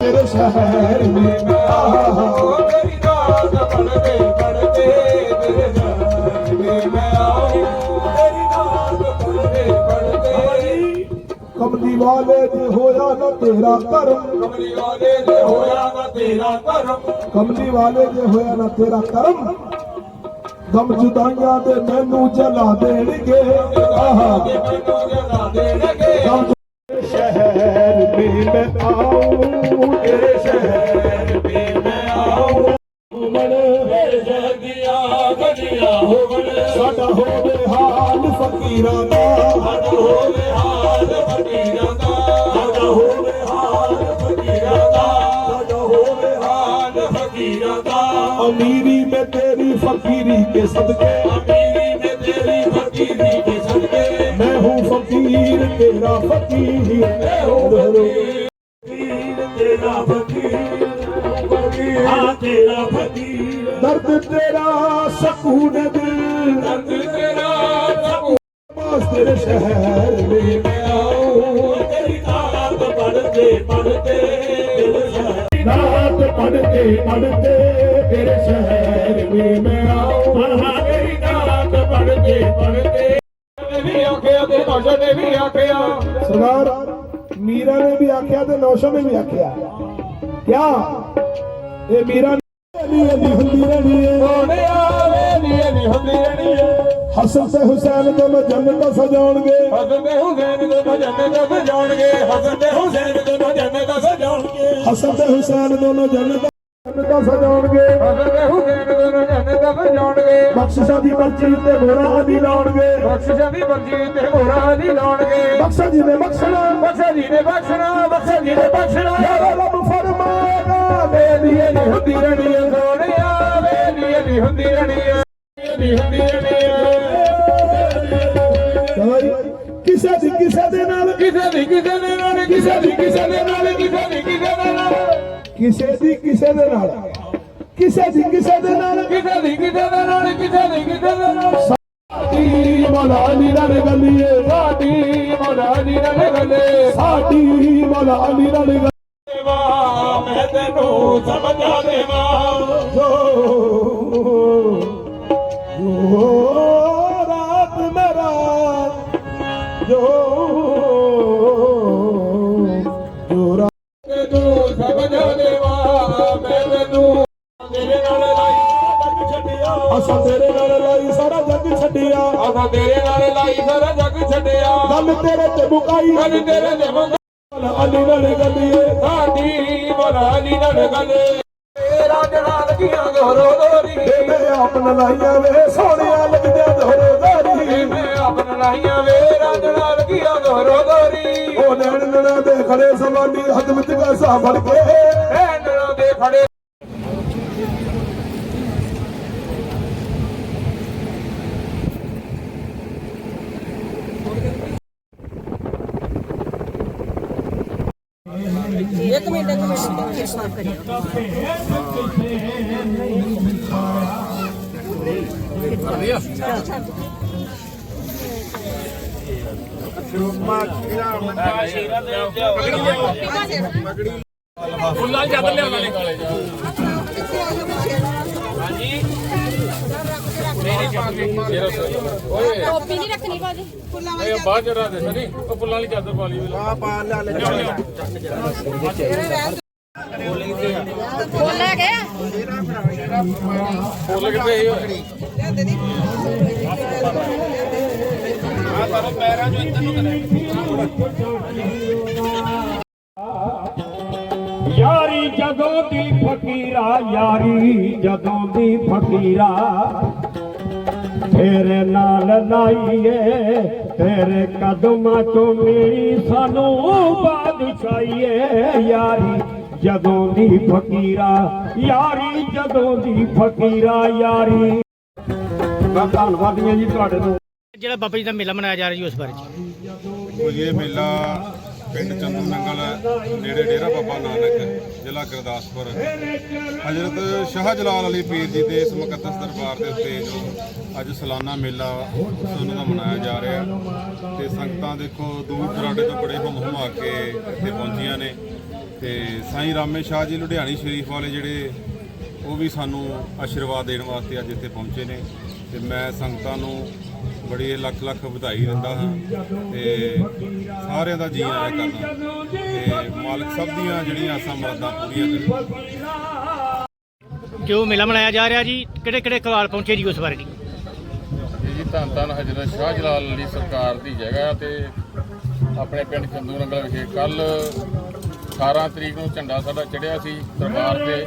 ਤੇਰੇ ਸ਼ਹਿਰ ਮੈਂ ਆਉਂ ਕਮਲੀ ਵਾਲੇ ਜੇ ਹੋਇਆ ਨਾ ਤੇਰਾ ਕਰਮ ਕਮਲੀ ਵਾਲੇ ਦੇ ਹੋਇਆ ਨਾ ਤੇਰਾ ਕਰਮ। ਕਮਲੀ ਵਾਲੇ ਜੇ ਹੋਇਆ ਨਾ ਤੇਰਾ ਕਰਮ। ਗਮ ਜੁਦਾਈਆਂ ਦੇ ਮੈਨੂੰ ਜਲਾ ਦੇਣਗੇ। ਆਹਾ ਤੇ ਮੈਨੂੰ ਜਲਾ ਦੇਣਗੇ। ਫਕੀਰਾਂ ਦਾ ਸਾਡਾ ਹੋਵੇ ਹਾਲ ਫਕੀਰਾਂ ਦਾ ਸਾਡਾ ਹੋਵੇ ਹਾਲ ਫਕੀਰਾਂ ਦਾ ਸਾਡਾ ਹੋਵੇ ਹਾਲ ਫਕੀਰਾਂ ਦਾ ਅਮੀਰੀ ਮੈਂ ਤੇਰੀ ਫਕੀਰੀ ਕੇ ਸਦਕੇ। ਅਮੀਰੀ ਨੇ ਤੇਰੀ ਫਕੀਰੀ ਕੇ ਸਦਕੇ। ਮੈਂ ਹੂੰ ਫਕੀਰ ਤੇਰਾ ਫਕੀਰ। ਮੈਂ ਹੋ ਫਕੀਰ ਤੇਰਾ ਫਕੀਰ। ਫਕੀਰ ਹਾਂ ਤੇਰਾ ਫਕੀਰ। ਦਰਦ ਤੇਰਾ ਸਕੂਨ ਦਿਲ ਤੇਰੇ ਸ਼ਹਿਰ ਵਿੱਚ ਮੈਂ ਆਉਂ ਤੇਰੀ ਦਾਤ ਪੜਦੇ ਪੜਦੇ ਦਿਲ ਸ਼ਹਿਰ। ਨਾਤ ਪੜਦੇ ਪੜਦੇ ਤੇਰੇ ਸ਼ਹਿਰ ਵਿੱਚ ਮੈਂ ਆਉਂ ਮਨਹਾ ਤੇਰੀ ਦਾਤ ਪੜਦੇ ਪੜਦੇ ਨੇ ਵੀ ਆਖਿਆ ਤੇ ਨੌਸ਼ਾ ਨੇ ਵੀ ਆਖਿਆ। ਸਰਦਾਰ ਮੀਰਾ ਨੇ ਵੀ ਆਖਿਆ ਤੇ ਨੌਸ਼ਾ ਨੇ ਵੀ ਆਖਿਆ। ਕਿਆ? ਇਹ ਮੀਰਾ ਨਹੀਂ ਨਹੀਂ ਹੁੰਦੀ ਰਹਿਣੀ ਹੈ। ਹਸਨ ਤੇ ਹੁਸੈਨ ਦੋਨੋਂ ਜੰਨਤ ਸਜਾਉਣਗੇ। ਹਸਨ ਤੇ ਹੁਸੈਨ ਦੋਨੋਂ ਜੰਨਤ ਸਜਾਉਣਗੇ। ਹਸਨ ਤੇ ਹੁਸੈਨ ਦੋਨੋਂ ਜੰਨਤ ਸਜਾਉਣਗੇ। ਹਸਨ ਤੇ ਹੁਸੈਨ ਦੋਨੋਂ ਜੰਨਤ ਜੰਨਤ ਸਜਾਉਣਗੇ। ਹਸਨ ਤੇ ਹੁਸੈਨ ਦੋਨੋਂ ਜੰਨਤ ਸਜਾਉਣਗੇ। ਬਖਸ਼ਿਸ਼ਾਂ ਦੀ ਪਰਚੀ ਤੇ ਮੋਹਰਾਂ ਆਦਿ ਲਾਉਣਗੇ। ਬਖਸ਼ਿਸ਼ਾਂ ਦੀ ਬੰਦੀ ਤੇ ਹੋਰਾਂ ਦੀ ਲਾਉਣਗੇ। ਬਖਸ਼ਾ ਜੀ ਨੇ ਬਖਸ਼ਣਾ। ਬਖਸ਼ਾ ਜੀ ਨੇ ਬਖਸ਼ਣਾ ਬਖਸ਼ਾ ਜੀ ਨੇ ਬਖਸ਼ਣਾ। ਯਾਰਾ ਰੱਬ ਫਰਮਾਏਗਾ ਵੇਲੀ ਨੀ ਹੁੰਦੀ ਰਣੀ ਸੋਹਣਿਆ ਵੇਲੀ ਨੀ ਹੁੰਦੀ ਰਣੀ ਹੁੰਦੀ ਰਣੀ ਕਿਸੇ ਦੀ ਕਿਸੇ ਦੇ ਨਾਲ ਕਿਸੇ ਦੀ ਕਿਸੇ ਦੇ ਨਾਲ ਕਿਸੇ ਦੀ ਕਿਸੇ ਦੇ ਨਾਲ ਕਿਸੇ ਦੀ ਕਿਸੇ ਦੇ ਨਾਲ। ਕਿਸੇ ਦੀ ਕਿਸੇ ਦੇ ਨਾਲ ਕਿਸੇ ਦੀ ਕਿਸੇ ਦੇ ਨਾਲ। ਕਿਸੇ ਦੀ ਕਿਸੇ ਦੇ ਨਾਲ ਕਿਸੇ ਦੀ ਕਿਸੇ ਦੇ ਨਾਲ। ਸਾਡੀ ਮੌਲਾ ਅਲੀ ਨਾਲ ਗੱਲੀਏ ਸਾਡੀ ਮੌਲਾ ਦੀ ਨਾਲ ਗੱਲੇ ਸਾਡੀ ਮੌਲਾ ਅਲੀ ਨਾਲ ਗੱਲੀਏ ਦੇਵਾ ਮੈਂ ਤੈਨੂੰ ਸਮਝਾ ਦੇਵਾ। ਜੋ ਤੇਰੇ ਨਾਲ ਲਾਈ ਸਾਰਾ ਜੱਗ ਛੱਡਿਆ। ਗੱਲ ਤੇਰੇ ਤੇ ਮੁਕਾਈ। ਕਦ ਤੇਰੇ ਦੇ ਮੰਗ ਮੌਲਾ ਅਲੀ ਨਾਲ ਗੱਲੀਏ ਸਾਡੀ ਮੌਲਾ ਦੀ ਨਾਲ ਗੱਲੇ ਤੇਰਾ ਜਣਾ ਲੱਗੀਆਂ ਗੋਰੋ ਦੋਰੀ ਮੈਂ ਆਪਣਾ ਲਾਈਆਂ ਵੇ ਸੋਹਣਿਆ ਲੱਗਦਿਆਂ ਦੋਰੇ ਦਾਰੀ ਮੈਂ ਆਪਣ ਲਾਈਆਂ ਵੇ ਰਾਜਣਾ ਲੱਗੀਆਂ ਗੋਰੋ ਦੋਰੀ ਉਹ ਨੈਣ ਨਣਾ ਦੇ ਖੜੇ ਸਮਾਨੀ ਹੱਥ ਵਿੱਚ ਕਾਸਾ ਫੜ ਕੇ। ਐਨਣਾ ਦੇ ਖੜੇ ਕਿਰਪਾ ਕਰਿਓ ਫੁੱਲਾਂ ਜਦ ਲਿਆਉਣਾ ਨੇ ਓਏ ਟੋਪੀ ਨਹੀਂ ਰੱਖਣੀ ਭਾਜੀ। ਫੁੱਲਾਂ ਇਹ ਬਾਹਰ ਜਰਾ ਦੇ ਸਨੀ। ਉਹ ਫੁੱਲਾਂ ਵਾਲੀ ਚਾਦਰ ਪਾ ਲਈ ਵੇਲਾ ਫੁੱਲ ਲੈ ਗਏ ਫੁੱਲ ਕਿੱਥੇ ਆਈ ਓਏ? ਆ ਸਾਰੇ ਪੈਰਾਂ ਚੋਂ ਇੱਧਰ ਨੂੰ ਯਾਰੀ ਜਦੋਂ ਦੀ ਫਕੀਰਾ ਯਾਰੀ ਜਦੋਂ ਦੀ ਫਕੀਰਾ। ਤੇਰੇ ਨਾਲ ਲਾਈਏ ਤੇਰੇ ਕਦਮਾਂ ਚੋਂ ਮਿਲੀ ਸਾਨੂੰ ਬਾਦਸ਼ਾਹੀਏ। ਯਾਰੀ ਜਦੋਂ ਦੀ ਫਕੀਰਾ ਯਾਰੀ ਜਦੋਂ ਦੀ ਫਕੀਰਾ ਯਾਰੀ। ਮੈਂ ਧੰਨਵਾਦੀਆਂ ਜੀ ਤੁਹਾਡੇ ਤੋਂ। ਜਿਹੜਾ ਬਾਬਾ ਜੀ ਦਾ ਮੇਲਾ ਮਨਾਇਆ ਜਾ ਰਿਹਾ ਜੀ ਉਸ ਬਾਰੇ ਜੀ। ਉਹ ਇਹ ਮੇਲਾ ਪਿੰਡ ਚੰਦੂ ਨੰਗਲ, ਨੇੜੇ ਡੇਰਾ ਬਾਬਾ ਨਾਨਕ, ਜ਼ਿਲ੍ਹਾ ਗੁਰਦਾਸਪੁਰ। ਹਜ਼ਰਤ ਸ਼ਾਹ ਜਲਾਲ ਅਲੀ ਪੀਰ ਜੀ ਦੇ ਇਸ ਮੁਕੱਦਸ ਦਰਬਾਰ ਦੇ ਉੱਤੇ ਜੋ ਅੱਜ ਸਾਲਾਨਾ ਮੇਲਾ ਉਹਨਾਂ ਦਾ ਮਨਾਇਆ ਜਾ ਰਿਹਾ ਤੇ ਸੰਗਤਾਂ ਦੇਖੋ ਦੂਰ ਦਰਾਡੇ ਤੋਂ ਬੜੇ ਹੁੰਮ ਹੁਮਾ ਕੇ ਇੱਥੇ ਪਹੁੰਚੀਆਂ ਨੇ। ਤੇ ਸਾਈਂ ਰਾਮੇ ਸ਼ਾਹ ਜੀ ਲੁਧਿਆਣੀ ਸ਼ਰੀਫ ਵਾਲੇ ਜਿਹੜੇ, ਉਹ ਵੀ ਸਾਨੂੰ ਆਸ਼ੀਰਵਾਦ ਦੇਣ ਵਾਸਤੇ ਅੱਜ ਇੱਥੇ ਪਹੁੰਚੇ ਨੇ। ਤੇ ਮੈਂ ਸੰਗਤਾਂ ਨੂੰ ਬੜੀ ਲੱਖ ਲੱਖ ਵਧਾਈ ਦਿੰਦਾ ਹਾਂ ਤੇ ਸਾਰਿਆਂ ਦਾ ਜੀ ਆਇਆਂ ਕਰਦਾ ਤੇ ਮਾਲਕ ਸਭ ਦੀਆਂ ਜਿਹੜੀਆਂ ਆਸਾਂ ਮੁਰਾਦਾਂ ਪੂਰੀਆਂ ਕਰੇ। ਜੋ ਮੇਲਾ ਮਨਾਇਆ ਜਾ ਰਿਹਾ ਜੀ? ਕਿਹੜੇ ਕਿਹੜੇ ਕਵਾਲ ਪਹੁੰਚੇ ਜੀ ਉਸ ਬਾਰੇ ਜੀ? ਜੀ ਧੰਨ ਧੰਨ ਹਜ਼ਰਤ ਸ਼ਾਹ ਜਲਾਲ ਅਲੀ ਸਰਕਾਰ ਦੀ ਜਗ੍ਹਾ ਤੇ ਆਪਣੇ ਪਿੰਡ ਚੰਦੂ ਨੰਗਲ ਵਿਖੇ ਕੱਲ 18 ਤਰੀਕ ਨੂੰ ਝੰਡਾ ਸਾਡਾ ਚੜਿਆ ਸੀ ਦਰਬਾਰ ਤੇ।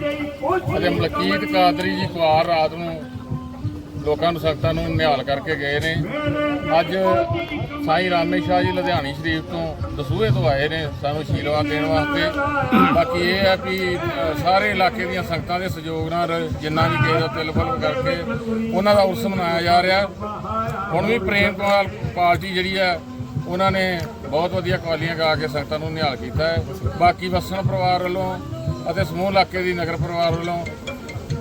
ਅਤੇ ਮਲਕੀਤ ਕਾਦਰੀ ਜੀ ਕੁਆਰ ਰਾਤ ਨੂੰ ਲੋਕਾਂ ਨੂੰ ਸੰਗਤਾਂ ਨੂੰ ਨਿਹਾਲ ਕਰਕੇ ਗਏ ਨੇ। ਅੱਜ ਸਾਈ ਰਾਮੇ ਸ਼ਾਹ ਜੀ ਲੁਧਿਆਣੀ ਸ਼ਰੀਫ ਤੋਂ ਦਸੂਹੇ ਤੋਂ ਆਏ ਨੇ ਸਾਨੂੰ ਆਸ਼ੀਰਵਾਦ ਦੇਣ ਵਾਸਤੇ। ਬਾਕੀ ਇਹ ਹੈ ਕਿ ਸਾਰੇ ਇਲਾਕੇ ਦੀਆਂ ਸੰਗਤਾਂ ਦੇ ਸਹਿਯੋਗ ਨਾਲ ਜਿੰਨਾ ਵੀ ਕਿਸੇ ਦਾ ਤਿਲ ਫੁੱਲ ਕਰਕੇ ਉਹਨਾਂ ਦਾ ਉਰਸ ਮਨਾਇਆ ਜਾ ਰਿਹਾ। ਹੁਣ ਵੀ ਪ੍ਰੇਮ ਪਾਲ ਪਾਰਟੀ ਜਿਹੜੀ ਹੈ ਉਹਨਾਂ ਨੇ ਬਹੁਤ ਵਧੀਆ ਕਵਾਲੀਆਂ ਗਾ ਕੇ ਸੰਗਤਾਂ ਨੂੰ ਨਿਹਾਲ ਕੀਤਾ ਹੈ। ਬਾਕੀ ਵਸਣ ਪਰਿਵਾਰ ਵੱਲੋਂ ਅਤੇ ਸਮੂਹ ਇਲਾਕੇ ਦੀ ਨਗਰ ਪਰਿਵਾਰ ਵੱਲੋਂ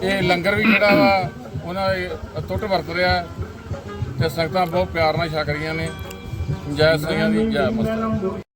ਇਹ ਲੰਗਰ ਵੀ ਜਿਹੜਾ ਵਾ ਉਹਨਾਂ ਦੇ ਟੁੱਟ ਵਰਤ ਰਿਹਾ ਹੈ ਤੇ ਸੰਗਤਾਂ ਬਹੁਤ ਪਿਆਰ ਨਾਲ ਛਕ ਰਹੀਆਂ ਨੇ। ਜੈ ਸਾਈਆਂ ਦੀ ਜੈ ਮਸਤ